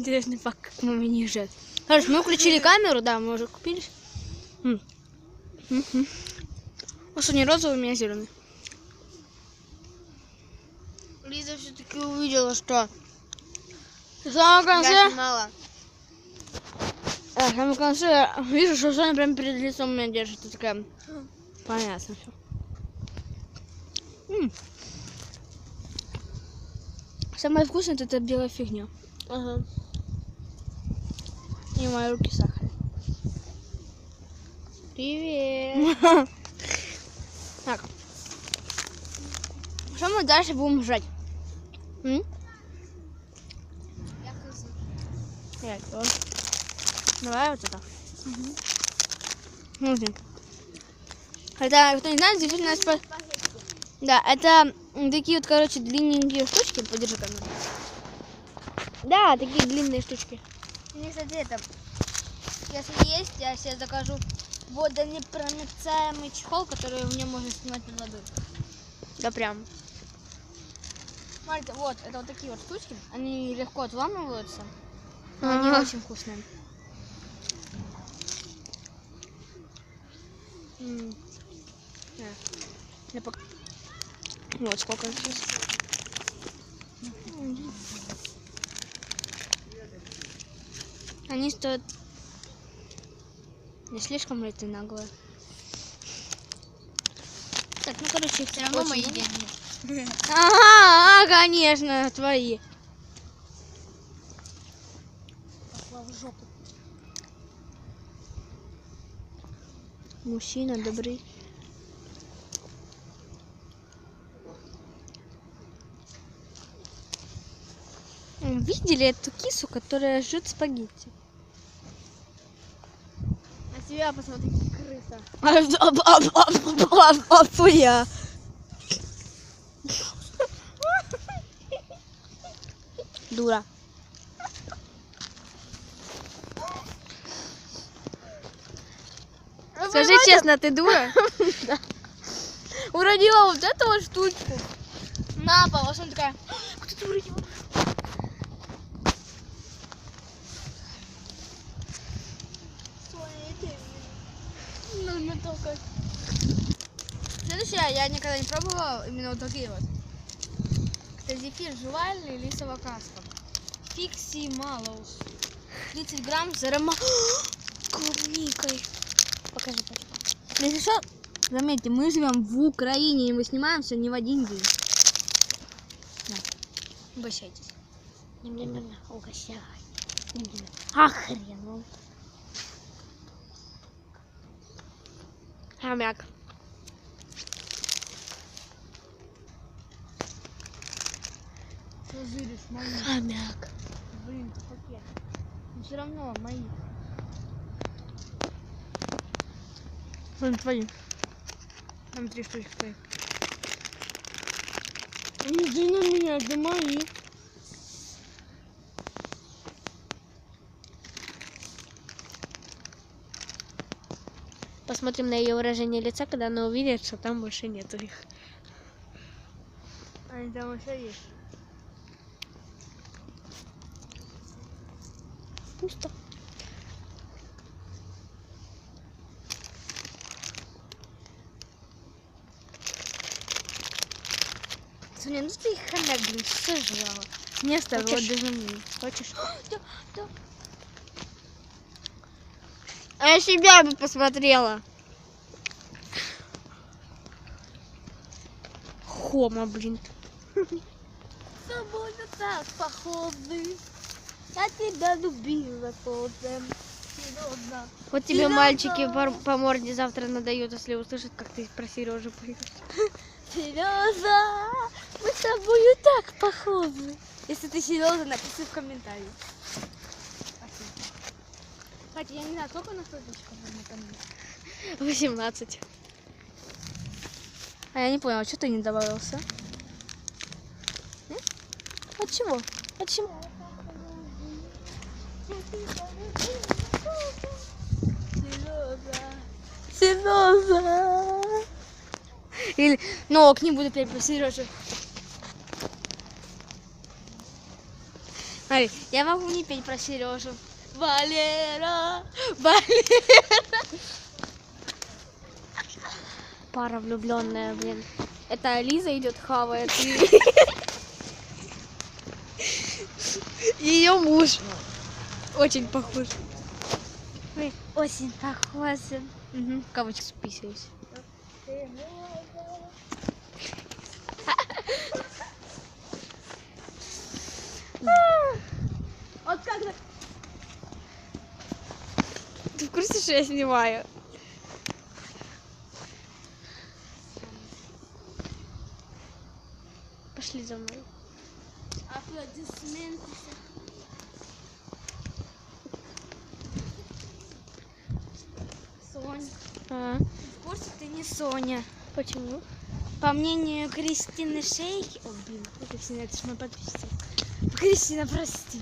Интересный факт, как мама не езжает. Хорошо, мы включили камеру, да, мы уже купились. М. Что, не розовый, у меня зеленый. Лиза все-таки увидела, что в самом конце, снимала. а, в самом конце вижу, что Соня прям перед лицом меня держит. И такая, понятно все. Самое вкусное это белая фигня. Ага. И мои руки сахар. Привет. Так. Что мы дальше будем жрать? М? Я тоже. Давай вот это. Смотри. Это, кто не знает, действительно... спа- Да, это такие вот, короче, длинненькие штучки. Подержи камеру. Да, такие длинные штучки. Мне, кстати, это, если есть, я себе закажу водонепроницаемый чехол, который в нем можно снимать под водой. Да прям. Смотрите, вот, это вот такие вот штучки. Они легко отламываются. Но Ага. они очень вкусные. М. Да. Я пока... Вот сколько здесь. Они стоят... Не слишком ли ты наглая? Так, ну короче, Все равно мои деньги. Ага, а, конечно, твои. Пошла в жопу. Мужчина добрый. Видели эту кису, которая жрет спагетти? На себя посмотри, крыса. Фуя. Дура. Скажи честно, ты дура? Уродила вот эту вот штучку. На пол, а она такая? Кто ты уродила? Ну, ну только. Следующее, я никогда не пробовала именно вот такие вот. Это зефир жевальный, лисова каска. Фикси Малоус. 30 грамм с арома... клубникой. Покажи, покажи. Если что, заметьте, мы живем в Украине, и мы снимаем все не в один день. На, Угощайтесь. Ням-ням-ням, угощай. Ням-ням. Хомяк. Мои? Хомяк. Блин, пакет. Но все равно мои. Вон твои. Там три штучки твои. Иди на меня, это мои. Посмотрим на ее выражение лица, когда она увидит, что там больше нету их. Они там еще есть. Пусто. Соня, ну ты хомяк, блин, сожрала. Не оставила, вот Хочешь? даже мне. Хочешь? Да, да. А я себя бы посмотрела. Хома, блин. С тобой не так походы. Я тебя любила потом. Серьезно. Вот тебе Серёжа. мальчики по, по морде завтра надают, если услышат, как ты про Сережу поешь. Сережа, мы с тобой так похожи. Если ты Сережа, напиши в комментарии. Кстати, я не знаю, сколько у нас канале. 18. А я не поняла, что ты не добавился? От чего? От чего? Сережа. Сережа. Или, к ним буду петь про Сережу. Ай, Я могу не петь про Сережу. Валера, Валера. Пара влюбленная, блин. Это Лиза идет хавает. Ее муж. Очень похож. Ой, Осень похожа. Угу. Кавочку списываюсь. Вот как так? Ты в курсе, что я снимаю? Пошли за мной. Аплодисменты. Соня. А, В курсе ты не Соня. почему? По мнению Кристины Шейки... О, блин, Кристина, это ж моя подписчица. Кристина, прости.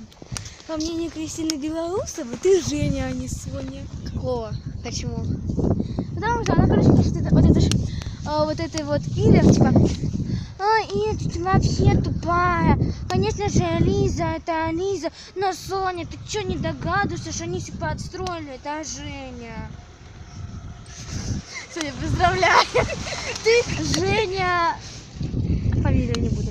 По мнению Кристины Белоусовой, ты Женя, а не Соня. Какого? Почему? Потому что она, короче, пишет это, вот это ж, а, вот этой вот Ире, типа, а, Ой, это вообще тупая. Конечно же, Лиза, это Лиза. Но, Соня, ты что не догадываешься, что они себе отстроили, Это Женя. Соня, поздравляю. Ты, Женя... Фамилию не буду.